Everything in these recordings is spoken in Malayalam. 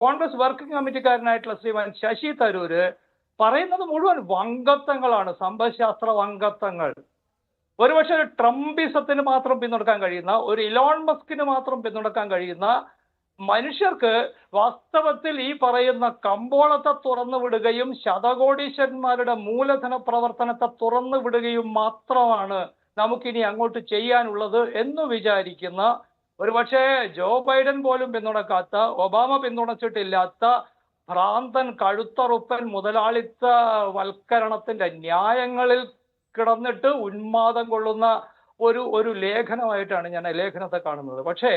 കോൺഗ്രസ് വർക്കിംഗ് കമ്മിറ്റിക്കാരനായിട്ടുള്ള ശ്രീമാൻ ശശി തരൂര് പറയുന്നത് മുഴുവൻ വങ്കത്വങ്ങളാണ് സമ്പദ്ശാസ്ത്ര വങ്കത്വങ്ങൾ ഒരുപക്ഷെ ഒരു ട്രംപിസത്തിന് മാത്രം പിന്തുണക്കാൻ കഴിയുന്ന ഒരു ഇലോൺ മസ്കിന് മാത്രം പിന്തുണക്കാൻ കഴിയുന്ന മനുഷ്യർക്ക് വാസ്തവത്തിൽ ഈ പറയുന്ന കമ്പോളത്തെ തുറന്നു വിടുകയും ശതകോടീശ്വരന്മാരുടെ മൂലധന പ്രവർത്തനത്തെ തുറന്നു വിടുകയും മാത്രമാണ് നമുക്കിനി അങ്ങോട്ട് ചെയ്യാനുള്ളത് എന്ന് വിചാരിക്കുന്ന ഒരുപക്ഷെ ജോ ബൈഡൻ പോലും പിന്തുണക്കാത്ത ഒബാമ പിന്തുണച്ചിട്ടില്ലാത്ത ഭ്രാന്തൻ കഴുത്തറുപ്പൻ മുതലാളിത്ത വൽക്കരണത്തിന്റെ ന്യായങ്ങളിൽ കിടന്നിട്ട് ഉന്മാദം കൊള്ളുന്ന ഒരു ഒരു ലേഖനമായിട്ടാണ് ഞാൻ ലേഖനത്തെ കാണുന്നത്. പക്ഷേ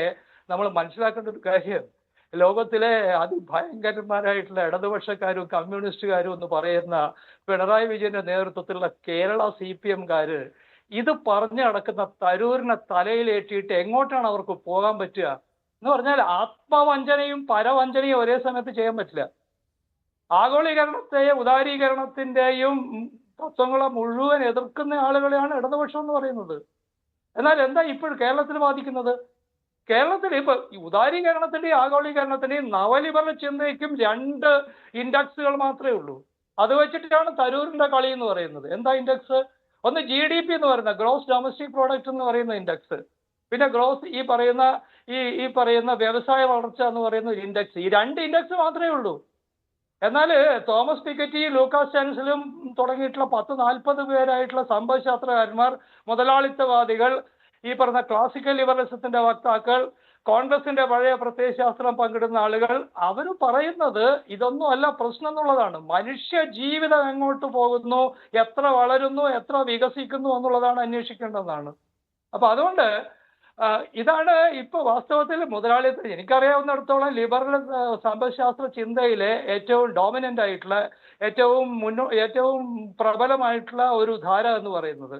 നമ്മൾ മനസ്സിലാക്കേണ്ട ഒരു കാര്യം ലോകത്തിലെ അതിഭയങ്കരന്മാരായിട്ടുള്ള ഇടതുപക്ഷക്കാരും കമ്മ്യൂണിസ്റ്റുകാരും എന്ന് പറയുന്ന പിണറായി വിജയന്റെ നേതൃത്വത്തിലുള്ള കേരള സി പി എംകാര് ഇത് പറഞ്ഞു നടക്കുന്ന തരൂരിനെ തലയിലേറ്റിയിട്ട് എങ്ങോട്ടാണ് അവർക്ക് പോകാൻ പറ്റുക? എന്ന് പറഞ്ഞാൽ ആത്മവഞ്ചനയും പരവഞ്ചനയും ഒരേ സമയത്ത് ചെയ്യാൻ പറ്റില്ല. ആഗോളീകരണത്തെയും ഉദാരീകരണത്തിന്റെയും തത്വങ്ങളെ മുഴുവൻ എതിർക്കുന്ന ആളുകളെയാണ് ഇടതുപക്ഷം എന്ന് പറയുന്നത്. എന്നാൽ എന്താ ഇപ്പോഴും കേരളത്തിൽ ബാധിക്കുന്നത്? കേരളത്തിൽ ഇപ്പൊ ഉദാരീകരണത്തിന്റെയും ആഗോളീകരണത്തിന്റെയും നവലിബറൽ ചിന്തയ്ക്കും രണ്ട് ഇൻഡെക്സുകൾ മാത്രമേ ഉള്ളൂ. അത് വെച്ചിട്ടാണ് തരൂരിന്റെ കളി എന്ന് പറയുന്നത്. എന്താ ഇൻഡെക്സ്? ഒന്ന് ജി ഡി പി എന്ന് പറയുന്ന ഗ്രോസ് ഡൊമസ്റ്റിക് പ്രോഡക്റ്റ് എന്ന് പറയുന്ന ഇൻഡെക്സ് പിന്നെ ഗ്രോസ് ഈ പറയുന്ന ഈ ഈ പറയുന്ന വ്യവസായ വളർച്ച എന്ന് പറയുന്ന ഒരു ഇൻഡെക്സ് ഈ രണ്ട് ഇൻഡെക്സ് മാത്രമേ ഉള്ളൂ. എന്നാൽ തോമസ് പിക്കറ്റി ലൂക്കാസ് ചാൻസലും തുടങ്ങിയിട്ടുള്ള പത്ത് നാൽപ്പത് പേരായിട്ടുള്ള സമ്പദ്ശാസ്ത്രകാരന്മാർ മുതലാളിത്തവാദികൾ ഈ പറഞ്ഞ ക്ലാസിക്കൽ ലിബറലിസത്തിന്റെ വക്താക്കൾ കോൺഗ്രസിന്റെ പഴയ പ്രത്യയശാസ്ത്രം പങ്കിടുന്ന ആളുകൾ അവർ പറയുന്നത് ഇതൊന്നും അല്ല പ്രശ്നം എന്നുള്ളതാണ്. മനുഷ്യ ജീവിതം എങ്ങോട്ട് പോകുന്നു എത്ര വളരുന്നു എത്ര വികസിക്കുന്നു എന്നുള്ളതാണ് അന്വേഷിക്കേണ്ടതാണ് അപ്പൊ അതുകൊണ്ട് ഇതാണ് ഇപ്പൊ വാസ്തവത്തിൽ മുതലാളിത്ത. എനിക്കറിയാവുന്നിടത്തോളം ലിബറൽ സമ്പദ്ശാസ്ത്ര ചിന്തയിലെ ഏറ്റവും ഡോമിനന്റ് ആയിട്ടുള്ള ഏറ്റവും മുന്നോ ഏറ്റവും പ്രബലമായിട്ടുള്ള ഒരു ധാര എന്ന് പറയുന്നത്.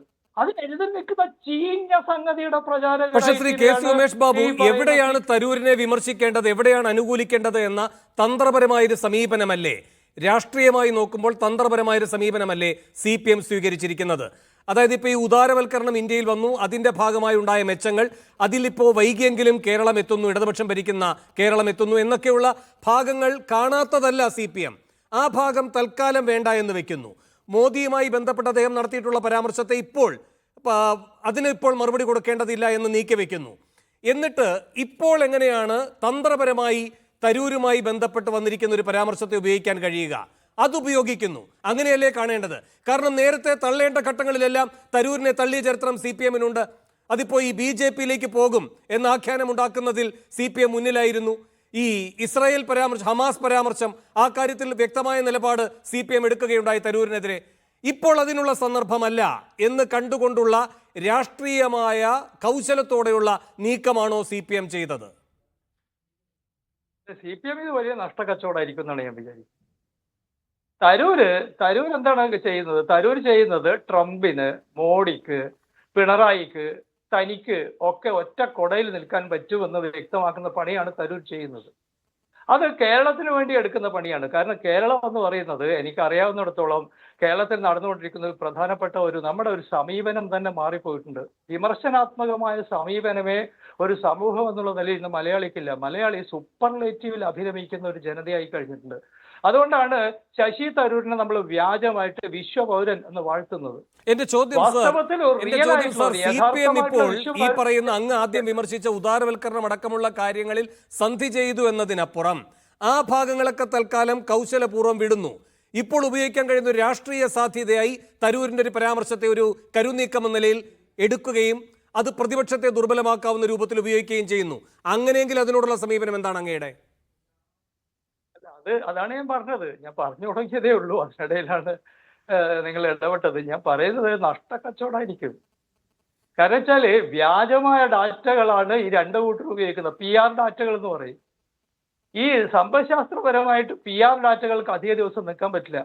പക്ഷെ ശ്രീ കെ സി ഉമേഷ് ബാബു എവിടെയാണ് തരൂരിനെ വിമർശിക്കേണ്ടത്? എവിടെയാണ് അനുകൂലിക്കേണ്ടത് എന്ന തന്ത്രപരമായൊരു സമീപനമല്ലേ? രാഷ്ട്രീയമായി നോക്കുമ്പോൾ തന്ത്രപരമായൊരു സമീപനമല്ലേ സി പി എം സ്വീകരിച്ചിരിക്കുന്നത്? അതായത് ഇപ്പോൾ ഈ ഉദാരവൽക്കരണം ഇന്ത്യയിൽ വന്നു അതിന്റെ ഭാഗമായി ഉണ്ടായ മെച്ചങ്ങൾ അതിലിപ്പോൾ വൈകിയെങ്കിലും കേരളം എത്തുന്നു ഇടതുപക്ഷം ഭരിക്കുന്ന കേരളം എത്തുന്നു എന്നൊക്കെയുള്ള ഭാഗങ്ങൾ കാണാത്തതല്ല സി പി എം. ആ ഭാഗം തൽക്കാലം വേണ്ട എന്ന് വെക്കുന്നു. മോദിയുമായി ബന്ധപ്പെട്ട് അദ്ദേഹം നടത്തിയിട്ടുള്ള പരാമർശത്തെ ഇപ്പോൾ അതിന് ഇപ്പോൾ മറുപടി കൊടുക്കേണ്ടതില്ല എന്ന് നീക്കി വെക്കുന്നു എന്നിട്ട് ഇപ്പോൾ എങ്ങനെയാണ് തന്ത്രപരമായി തരൂരുമായി ബന്ധപ്പെട്ട് വന്നിരിക്കുന്ന ഒരു പരാമർശത്തെ ഉപയോഗിക്കാൻ കഴിയുക? അതുപയോഗിക്കുന്നു അങ്ങനെയല്ലേ കാണേണ്ടത്? കാരണം നേരത്തെ തള്ളേണ്ട ഘട്ടങ്ങളിലെല്ലാം തരൂരിനെ തള്ളിയ ചരിത്രം സി പി എമ്മിനുണ്ട്. അതിപ്പോൾ ഈ ബി ജെ പിയിലേക്ക് പോകും എന്ന ആഖ്യാനം ഉണ്ടാക്കുന്നതിൽ സി പി എം മുന്നിലായിരുന്നു. ഈ ഇസ്രായേൽ പരാമർശം ഹമാസ് പരാമർശം ആ കാര്യത്തിൽ വ്യക്തമായ നിലപാട് സി പി എം എടുക്കുകയുണ്ടായി തരൂരിനെതിരെ. ഇപ്പോൾ അതിനുള്ള സന്ദർഭമല്ല എന്ന് കണ്ടുകൊണ്ടുള്ള രാഷ്ട്രീയമായ കൗശലത്തോടെയുള്ള നീക്കമാണോ സി പി എം ചെയ്തത്? സി പി എം ഇത് വലിയ നഷ്ടക്കച്ചവടമായിരിക്കും എന്നാണ് ഞാൻ വിചാരിക്കുന്നത്. തരൂര് തരൂർ എന്താണ് ചെയ്യുന്നത്? തരൂർ ചെയ്യുന്നത് ട്രംപിന് മോഡിക്ക് പിണറായിക്ക് തനിക്ക് ഒക്കെ ഒറ്റ കൊടയിൽ നിൽക്കാൻ പറ്റുമെന്ന് വ്യക്തമാക്കുന്ന പണിയാണ് തരൂർ ചെയ്യുന്നത്. അത് കേരളത്തിന് വേണ്ടി എടുക്കുന്ന പണിയാണ്. കാരണം കേരളം എന്ന് പറയുന്നത് എനിക്കറിയാവുന്നിടത്തോളം കേരളത്തിൽ നടന്നുകൊണ്ടിരിക്കുന്ന ഒരു പ്രധാനപ്പെട്ട ഒരു നമ്മുടെ ഒരു സമീപനം തന്നെ മാറിപ്പോയിട്ടുണ്ട്. വിമർശനാത്മകമായ സമീപനമേ ഒരു സമൂഹം എന്നുള്ള നിലയിൽ ഇന്ന് മലയാളിക്കില്ല. മലയാളി സൂപ്പർലേറ്റീവിൽ അഭിരമിക്കുന്ന ഒരു ജനതയായി കഴിഞ്ഞിട്ടുണ്ട്. അതുകൊണ്ടാണ് ശശി തരൂരിനെ നമ്മൾ വ്യാജമായിട്ട് വിശ്വപൗരൻ എന്ന് വാഴ്ത്തുന്നത്. എന്റെ ചോദ്യം ഇപ്പോൾ ഈ പറയുന്ന അങ്ങ് ആദ്യം വിമർശിച്ച ഉദാരവൽക്കരണം അടക്കമുള്ള കാര്യങ്ങളിൽ സന്ധി ചെയ്തു എന്നതിനപ്പുറം ആ ഭാഗങ്ങളൊക്കെ തൽക്കാലം കൗശലപൂർവം വിടുന്നു. ഇപ്പോൾ ഉപയോഗിക്കാൻ കഴിയുന്ന ഒരു രാഷ്ട്രീയ സാധ്യതയായി തരൂരിന്റെ ഒരു പരാമർശത്തെ ഒരു കരുനീക്കം എന്ന നിലയിൽ എടുക്കുകയും അത് പ്രതിപക്ഷത്തെ ദുർബലമാക്കാവുന്ന രൂപത്തിൽ ഉപയോഗിക്കുകയും ചെയ്യുന്നു. അങ്ങനെയെങ്കിൽ അതിനോടുള്ള സമീപനം എന്താണ് അങ്ങയുടെ? അത് അതാണ് ഞാൻ പറഞ്ഞത്. ഞാൻ പറഞ്ഞു തുടങ്ങിയതേ ഉള്ളൂ. അതിനിടയിലാണ് നിങ്ങൾ ഇടപെട്ടത്. ഞാൻ പറയുന്നത് നഷ്ട നഷ്ടക്കച്ചവടമായിരിക്കും കാരണം വെച്ചാൽ വ്യാജമായ ഡാറ്റകളാണ് ഈ രണ്ട് കൂട്ടർ ഉപയോഗിക്കുന്നത്. പി ആർ ഡാറ്റകൾ എന്ന് പറയും. ഈ സമ്പദ്ശാസ്ത്രപരമായിട്ട് പി ആർ ഡാറ്റകൾക്ക് അധിക ദിവസം നിൽക്കാൻ പറ്റില്ല.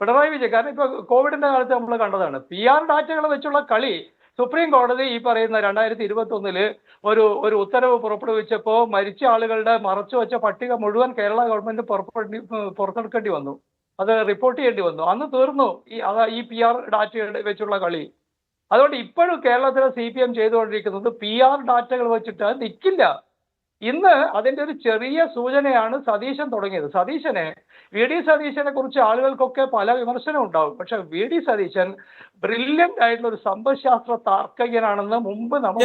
പിണറായി വിജയൻ കാരണം ഇപ്പൊ കോവിഡിന്റെ കാലത്ത് നമ്മൾ കണ്ടതാണ്. പി ആർ ഡാറ്റകൾ വെച്ചുള്ള കളി സുപ്രീം കോടതി ഈ പറയുന്ന രണ്ടായിരത്തി ഇരുപത്തി ഒന്നിൽ ഒരു ഒരു ഉത്തരവ് പുറപ്പെടുവിച്ചപ്പോൾ മരിച്ച ആളുകളുടെ മറച്ചു വെച്ച പട്ടിക മുഴുവൻ കേരള ഗവൺമെന്റ് പുറപ്പെടു പുറത്തെടുക്കേണ്ടി വന്നു. അത് റിപ്പോർട്ട് ചെയ്യേണ്ടി വന്നു. അന്ന് തീർന്നു ഈ ഈ പി ആർ ഡാറ്റ വെച്ചുള്ള കളി. അതുകൊണ്ട് ഇപ്പോഴും കേരളത്തിലെ സി പി എം ചെയ്തുകൊണ്ടിരിക്കുന്നത് പി ആർ ഡാറ്റകൾ വെച്ചിട്ട് നിൽക്കില്ല ഇന്ന് അതിന്റെ ഒരു ചെറിയ സൂചനയാണ് സതീശൻ തുടങ്ങിയത്. സതീശനെ വി ഡി സതീശനെ കുറിച്ച് ആളുകൾക്കൊക്കെ പല വിമർശനം ഉണ്ടാവും. പക്ഷെ വി ഡി സതീശൻ ബ്രില്യന്റ് ആയിട്ടുള്ള ഒരു സമ്പദ്ശാസ്ത്ര താർക്കികനാണെന്ന് മുമ്പ് നമ്മൾ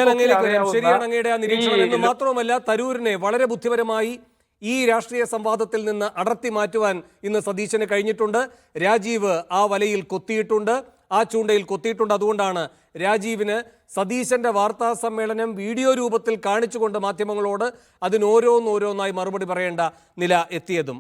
നമുക്ക് മാത്രവുമല്ല തരൂരിനെ വളരെ ബുദ്ധിപരമായി ഈ രാഷ്ട്രീയ സംവാദത്തിൽ നിന്ന് അടർത്തി മാറ്റുവാൻ ഇന്ന് സതീശന് കഴിഞ്ഞിട്ടുണ്ട്. രാജീവ് ആ വലയിൽ കൊത്തിയിട്ടുണ്ട്. ആ ചൂണ്ടയിൽ കൊത്തിയിട്ടുണ്ട്. അതുകൊണ്ടാണ് രാജീവിന് സതീശന്റെ വാർത്താ സമ്മേളനം വീഡിയോ രൂപത്തിൽ കാണിച്ചുകൊണ്ട് മാധ്യമങ്ങളോട് അതിനോരോന്നോരോന്നായി മറുപടി പറയേണ്ട നില എത്തിയതും.